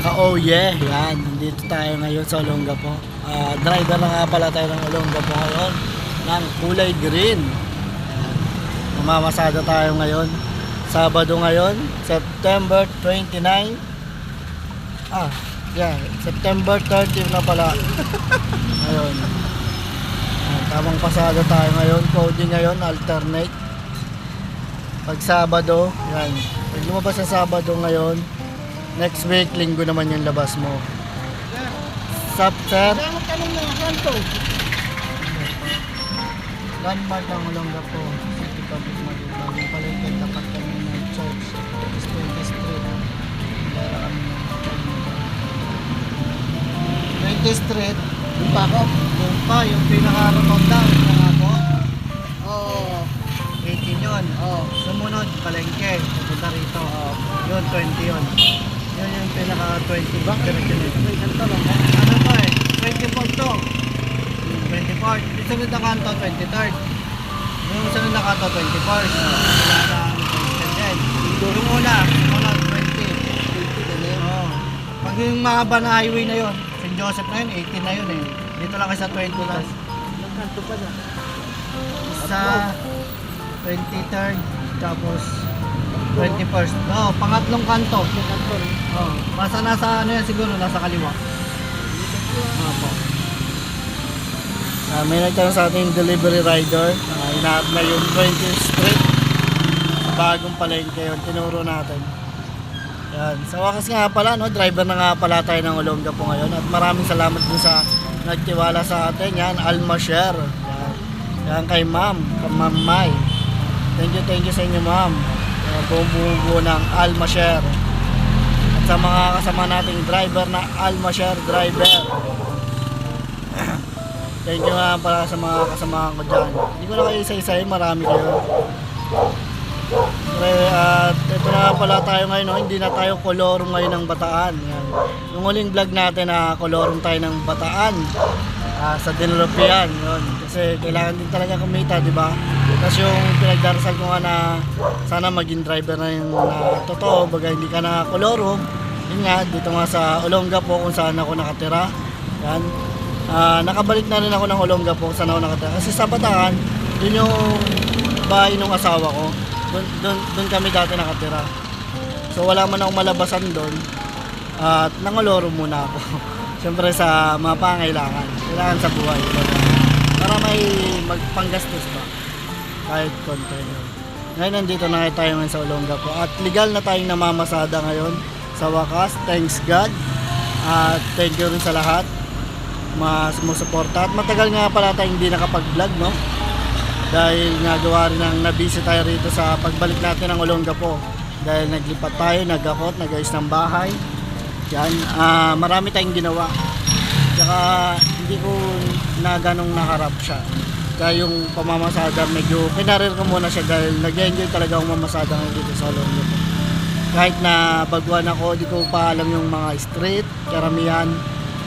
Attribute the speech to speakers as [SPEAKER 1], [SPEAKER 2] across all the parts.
[SPEAKER 1] ka-oh yeah, yan, nandito tayo ngayon sa Olongapo. Ah, driver na nga pala tayo ng Olongapo ngayon, ng kulay green. Mamamasada tayo ngayon. Sabado ngayon, September 29. Ah, yan, September 30 na pala. ngayon. Ayan, tamang pasada tayo ngayon. Coding ngayon, alternate. Pag Sabado, yan. Pag lumabas sa Sabado ngayon, next week, linggo naman yung labas mo. Sup, sir?
[SPEAKER 2] Tanong na, kanto.
[SPEAKER 1] Landmark ng Olongapo, City Public Market. Bagong palengke, tapat kami ng church. 20 Street. Dala kami ng 20 Street.
[SPEAKER 2] Yung pa ako?
[SPEAKER 1] Yung pa, yung pinaka-round down. Ako.
[SPEAKER 2] Oo.
[SPEAKER 1] 18 yun.
[SPEAKER 2] Oo.
[SPEAKER 1] Sumunod, palengke. Pupunta rito.
[SPEAKER 2] Oo.
[SPEAKER 1] Yun, 20 yun. Yun yung pinaka-20 ba? Diretso nito.
[SPEAKER 2] May kanto lang.
[SPEAKER 1] Ano to eh? 24 to. 24. Yung sunod na kanto, 23rd. Yung sunod na kanto, 24st. Wala na 20. Yung una, sumunod, 20. Oo. Pag yung mahaba na highway na yun, St. Joseph na yun, 18 na yun eh. Dito lang kayo sa 20 lang.
[SPEAKER 2] Ilang kanto pa na?
[SPEAKER 1] Sa 23rd, tapos 21st. Oo, pangatlong kanto.
[SPEAKER 2] Kanto.
[SPEAKER 1] Oo. Basta nasa ano yan siguro, nasa kaliwa. Opo. Ah, may nagtanong sa ating delivery rider. Uh, inaap na yung 20th Street. Sa bagong palengke yun. Tinuro natin. Yan. Sa wakas nga pala, no, driver na nga pala tayo ng Olonga po ngayon. At maraming salamat din sa nagtiwala sa atin. Yan, Alma Share. Yan. Yan kay ma'am, kay ma'am Mai. Thank you, thank you sa inyo ma'am. Buo ng Alma Share. At sa mga kasama nating driver na Alma Share driver. Thank you nga para sa mga kasama ko dyan. Hindi ko na kayo isa-isa marami kayo. At ito na pala tayo ngayon, no? hindi na tayo kolorum ngayon ng Bataan. Yan. Yung huling vlog natin na kolorum tayo ng Bataan ah, sa Dinlopian. Yun. Kasi kailangan din talaga kumita, di ba? Tapos yung pinagdarasal ko nga na sana maging driver na yung na totoo, baga hindi ka na kolorum. Yun nga, dito nga sa Olonga po kung saan ako nakatira. Yan. Ah, nakabalik na rin ako ng Olonga po kung saan ako nakatira. Kasi sa Bataan, yun yung bahay ng asawa ko. Doon, doon, doon kami dati nakatira. So wala man akong malabasan doon. At nangoloro muna ako. Siyempre sa mga pangailangan. Kailangan sa buhay. Para may magpanggastos ba. Kahit konti. Ngayon nandito na tayo ngayon sa Olonga po. At legal na tayong namamasada ngayon. Sa wakas. Thanks God. At thank you rin sa lahat. Mga sumusuporta. At matagal nga pala tayong hindi nakapag-vlog no dahil nagawa rin ng nabisi tayo rito sa pagbalik natin ng Olonga po dahil naglipat tayo, nagakot, nagayos ng bahay yan, ah, marami tayong ginawa. Tsaka hindi ko na ganong naharap siya. Kaya yung pamamasada medyo pinarir ko muna siya dahil nag-enjoy talaga akong mamasada ngayon dito sa po kahit na baguhan ako, di ko pa alam yung mga street, karamihan.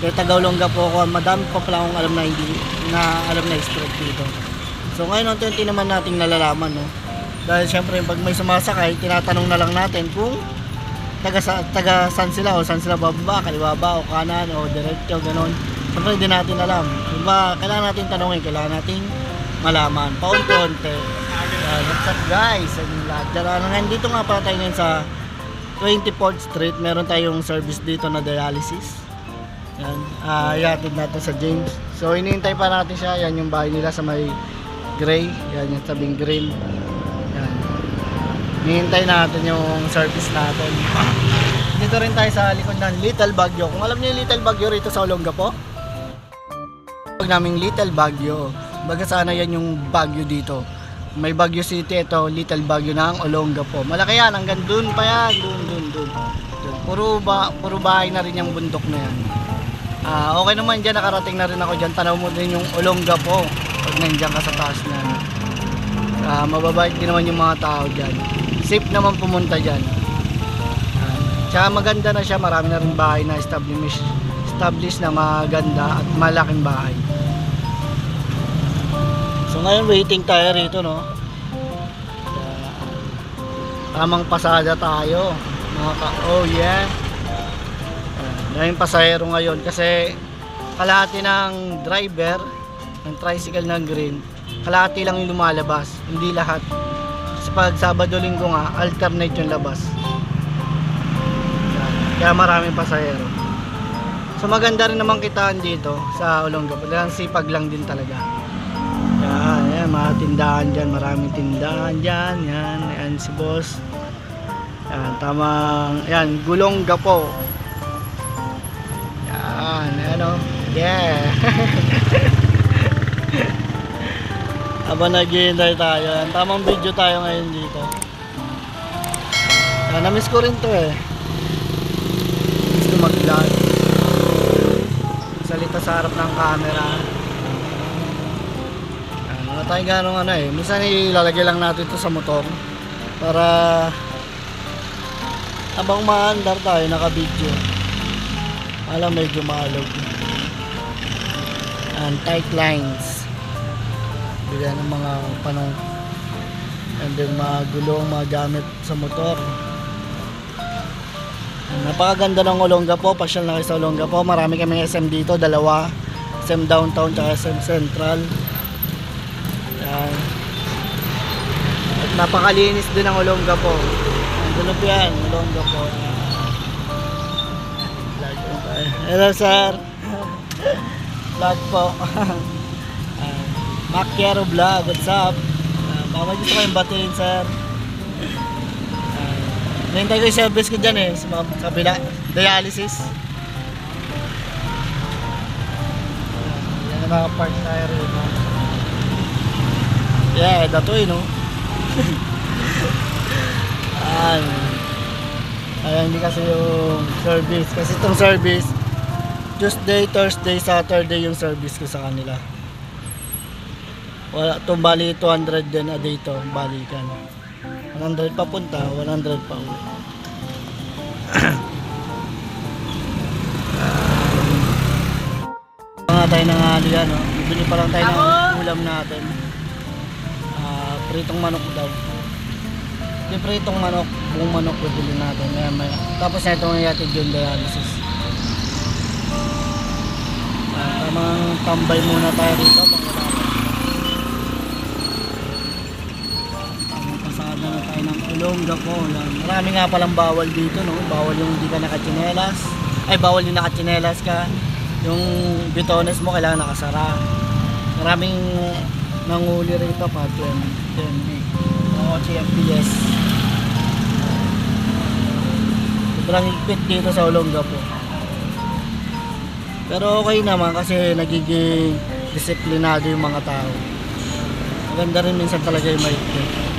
[SPEAKER 1] Kaya taga Olonga po ako, madami pa pala akong alam na hindi na alam na street dito. So ngayon unti-unti naman nating nalalaman no. Dahil syempre pag may sumasakay, tinatanong na lang natin kung taga, taga saan sila o saan sila bababa, kaliwa ba o kanan o diretso ganon. Syempre hindi natin alam. Diba, kailangan natin tanongin, kailangan nating malaman. Paunti-unti. Uh, what's up guys? Inyong lahat. Ano, nandito nga pala tayo ngayon sa 24th Street. Meron tayong service dito na dialysis. Yan. Ah, ihatid natin sa James. So hinihintay pa natin siya. Yan yung bahay nila sa may gray. Yan yung tabing green. Hinihintay natin yung service natin. Dito rin tayo sa likod ng Little Baguio. Kung alam niyo yung Little Baguio rito sa Olonga po. Pag naming Little Baguio. Baga sana yan yung Baguio dito. May Baguio City ito, Little Baguio ng Olonga po. Malaki yan, hanggang dun pa yan, dun, dun, dun. dun. Puro, ba, puro bahay na rin yung bundok na yan. Ah, okay naman dyan, nakarating na rin ako dyan. Tanaw mo din yung Olonga po pag nandiyan ka sa taas na. Ah, mababait din naman yung mga tao dyan. Safe naman pumunta dyan. Ah, tsaka maganda na siya, marami na rin bahay na established, established na maganda at malaking bahay. So ngayon waiting tayo rito no. Tamang pasada tayo. Mga ka oh yeah. Daming pasahero ngayon kasi kalahati ng driver ng tricycle ng green, kalahati lang yung lumalabas, hindi lahat. Pag Sabado Linggo nga, alternate yung labas. Kaya maraming pasahero. So maganda rin naman kitaan dito sa Olongapo. Dahil sipag lang din talaga. Yan, yan, mga tindahan dyan. Maraming tindahan dyan. Yan, yan si boss. Yan, tamang, yan, gulong gapo. Yan, ano, yeah. Habang naghihintay tayo, yan, tamang video tayo ngayon dito. Yan, na-miss ko rin to eh. Miss ko mag-vlog. Salita sa harap ng camera. Yan, wala tayo ganong ano eh. Minsan ilalagay lang natin to sa motor. Para habang maandar tayo, naka-video. Alam, medyo maalog. And tight lines. Bigyan ng mga panong and then mga gulong, mga gamit sa motor. Napakaganda ng Olongapo, pasyal na kayo sa Olongapo. Marami kaming SM dito, dalawa. SM Downtown at SM Central. Yan. At napakalinis din ng Olongapo. Ang dulo yan. Vlog po. Hello sir. Vlog po. uh, Macchiaro Vlog, what's up? Uh, baka may gusto kayong batiin sir. Uh, Nahintay ko yung service ko dyan eh, sa mga kabila. Dialysis. Yan ang mga park tayo rito. Yeah, ito eh, no? Ayan. Ayan, hindi kasi yung service. Kasi itong service, Tuesday, Thursday, Saturday yung service ko sa kanila. Wala, itong bali 200 din a day to, balikan. 100 papunta, 100 pa uwi. Mga tayo ng alian, no? Bibili pa lang tayo ng ulam natin. Ah, pritong manok daw. Yung pritong manok, buong manok bibili natin. Maya, maya. Tapos na itong yatid yung dialysis. Ah, tamang tambay muna tayo rito pag wala tayo ng Olonga po. Yan. Marami nga palang bawal dito, no? Bawal yung hindi ka nakachinelas. Ay, bawal yung nakachinelas ka. Yung bitones mo kailangan nakasara. Maraming nanguli rito pa 20, 20 o TFPS. Sobrang higpit dito sa Olonga po. Pero okay naman kasi nagiging disiplinado yung mga tao. Maganda rin minsan talaga yung mahigpit.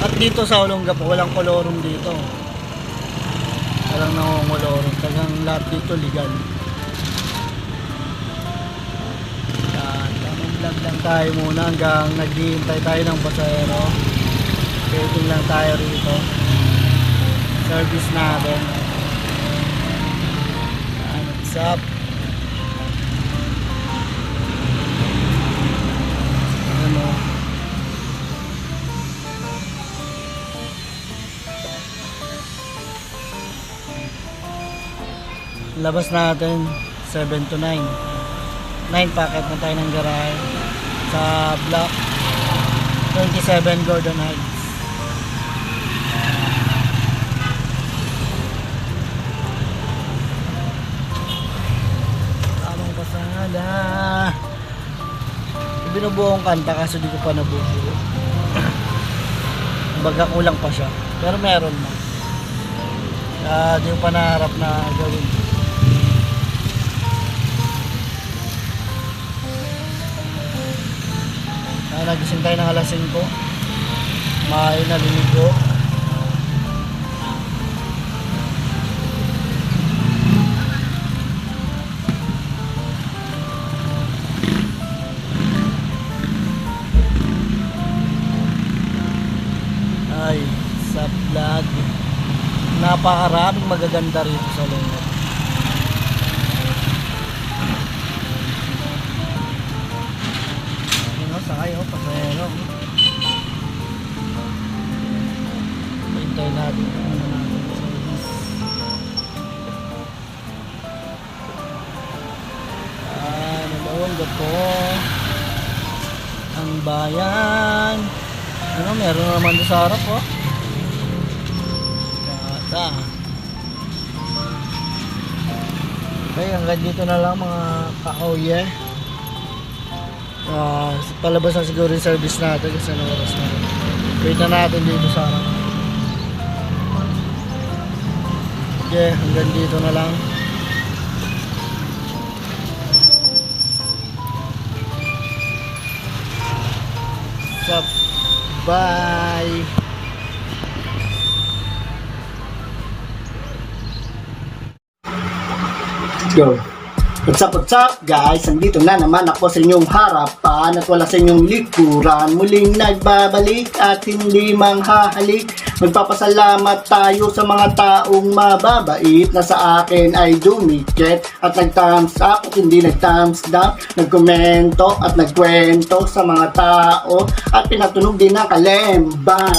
[SPEAKER 1] At dito sa Olonga po, walang kolorum dito. Walang nangongolorum. Talagang lahat dito legal. Yan, tamang lang tayo muna hanggang naghihintay tayo ng pasahero. Waiting lang tayo rito. Service natin. Yan, what's up? Labas natin 7 to 9. 9 packet na tayo ng garahe sa block 27 Gordon Heights. Tamang pasada. Binubuo kong kanta kaso di ko pa nabubuo. Baga kulang pa siya. Pero meron na. Kaya di ko pa naharap na gawin. Kaya nagising tayo ng alas 5. Maayo na linigo. Ay, sa vlog. Napakaraming magaganda rito sa Lungat.
[SPEAKER 3] Bayan. Ano, meron na naman sa harap, oh. Gata. Okay, hanggang dito na lang mga ka-OYE. Ah, palabas na siguro yung service natin kasi ano oras na. Wait na natin dito sa harap. Okay, hanggang dito na lang. Bye!
[SPEAKER 1] Go. What's up, what's up, guys? Nandito na naman ako sa inyong harapan at wala sa inyong likuran. Muling nagbabalik at hindi manghahalik. Magpapasalamat tayo sa mga taong mababait na sa akin ay dumikit at nag-thumbs up at hindi nag-thumbs down. Nagkomento at nagkwento sa mga tao at pinatunog din ng kalemba.